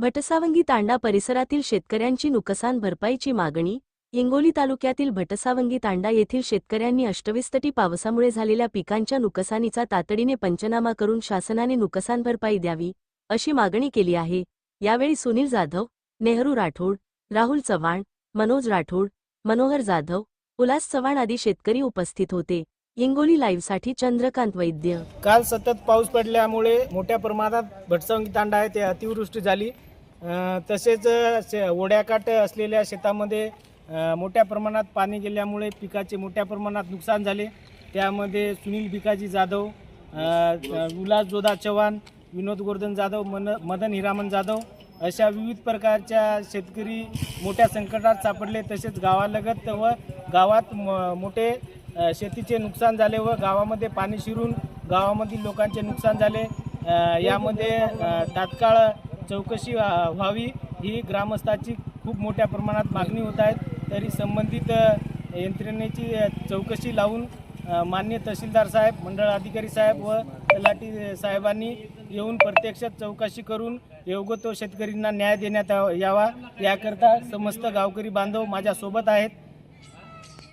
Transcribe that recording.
भटसावंगी तांडा परिसरातील शेतकऱ्यांची नुकसान भरपाईची मागणी इंगोली तालुक्यातील भटसावंगी तांडा येथील शेतकऱ्यांनी अष्टविस्तटी पावसामुळे झालेल्या पिकांच्या नुकसानीचा तातडीने पंचनामा करून शासनाने नुकसान भरपाई द्यावी अशी मागणी केली आहे. यावेळी सुनील जाधव नेहरू राठोड राहुल चव्हाण मनोज राठोड मनोहर जाधव उल्हास चव्हाण आदी शेतकरी उपस्थित होते. इंगोली लाईव्हसाठी चंद्रकांत वैद्य. काल सतत पाऊस पडल्यामुळे मोठ्या प्रमाणात भटसंगी तांडा आहे ते अतिवृष्टी झाली. तसेच शे- ओढ्याकाठ असलेल्या शेतामध्ये मोठ्या प्रमाणात पाणी गेल्यामुळे पिकाचे मोठ्या प्रमाणात नुकसान झाले. त्यामध्ये सुनील भिकाजी जाधव उल्हास जोधा चव्हाण विनोद गोवर्धन जाधव मन मदन हिरामन जाधव अशा विविध प्रकारच्या शेतकरी मोठ्या संकटात सापडले. तसेच गावालगत व गावात म- मोठे शेतीचे नुकसान झाले व गावामध्ये पाणी शिरून गावामधील लोकांचे नुकसान झाले. यामध्ये तात्काळ चौकशी व्हावी ही ग्रामस्थाची खूप मोठ्या प्रमाणात मागणी होत आहे. तरी संबंधित यंत्रणेची चौकशी लावून मान्य तहसीलदार साहेब मंडळ अधिकारी साहेब व तलाठी साहेबांनी येऊन प्रत्यक्ष चौकशी करून योग्य तो शेतकऱ्यांना न्याय देण्यात यावा. याकरता समस्त गावकरी बांधव माझ्यासोबत आहेत.